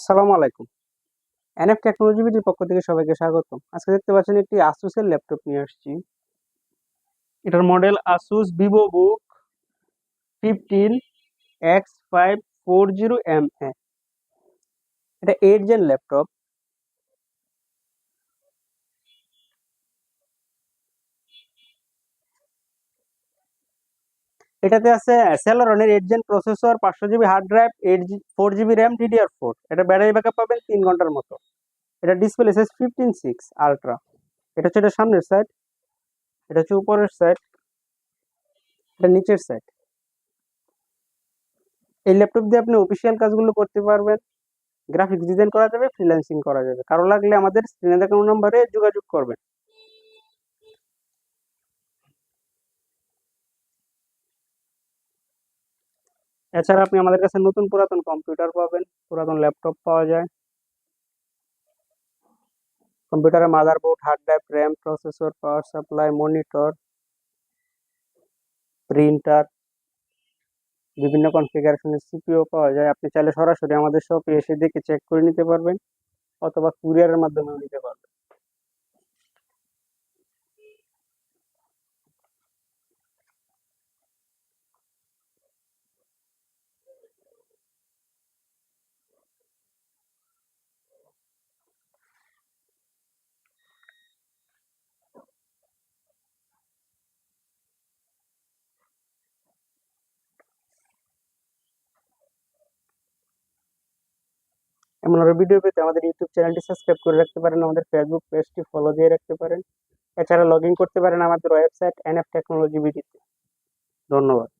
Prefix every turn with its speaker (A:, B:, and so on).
A: আসসালামু আলাইকুম। NF technology বিটির পক্ষ থেকে সবাইকে স্বাগত আজকে দেখতে পাচ্ছেন একটি আসুসের ল্যাপটপ নিয়ে আসছি। এটার model Asus Vivobook fifteen X five four zero M A এটা এইট জেন ল্যাপটপ। এটাতে আছে সেলারনের এইট জেন প্রসেসর পাঁচশো GB hard drive eight four GB RAM DDR four এটা ব্যাটারি ব্যাকআপ পাবেন তিন ঘণ্টার মতো। এটা display SS fifteen six ultra এটা হচ্ছে এটা সামনের সাইড এটা হচ্ছে উপরের সাইড এটা নিচের সাইড এই ল্যাপটপ দিয়ে আপনি অফিসিয়াল কাজগুলো করতে পারবেন। গ্রাফিক্স ডিজাইন করা যাবে ফ্রিল্যান্সিং করা যাবে। কারও লাগলে আমাদের স্ক্রিনে দেখানো নম্বরে যোগাযোগ করবেন। এছাড়া আপনি আমাদের কাছে নতুন পুরাতন কম্পিউটার পাবেন, পুরাতন ল্যাপটপ পাওয়া যায়। কম্পিউটারের motherboard hard drive RAM processor power supply monitor printer বিভিন্ন কনফিগারেশনের সিপিও পাওয়া যায়। আপনি চাইলে সরাসরি আমাদের শপে এসে দেখে চেক করে নিতে পারবেন, অথবা কুরিয়ারের মাধ্যমেও নিতে পারবেন। এমন আরও ভিডিও পেতে আমাদের ইউটিউব চ্যানেলটি সাবস্ক্রাইব করে রাখতে পারেন, আমাদের ফেসবুক পেজটি ফলো দিয়ে রাখতে পারেন। এছাড়া লগ ইন করতে পারেন আমাদের ওয়েবসাইট এনএফ টেকনোলজি বিডিতে ধন্যবাদ।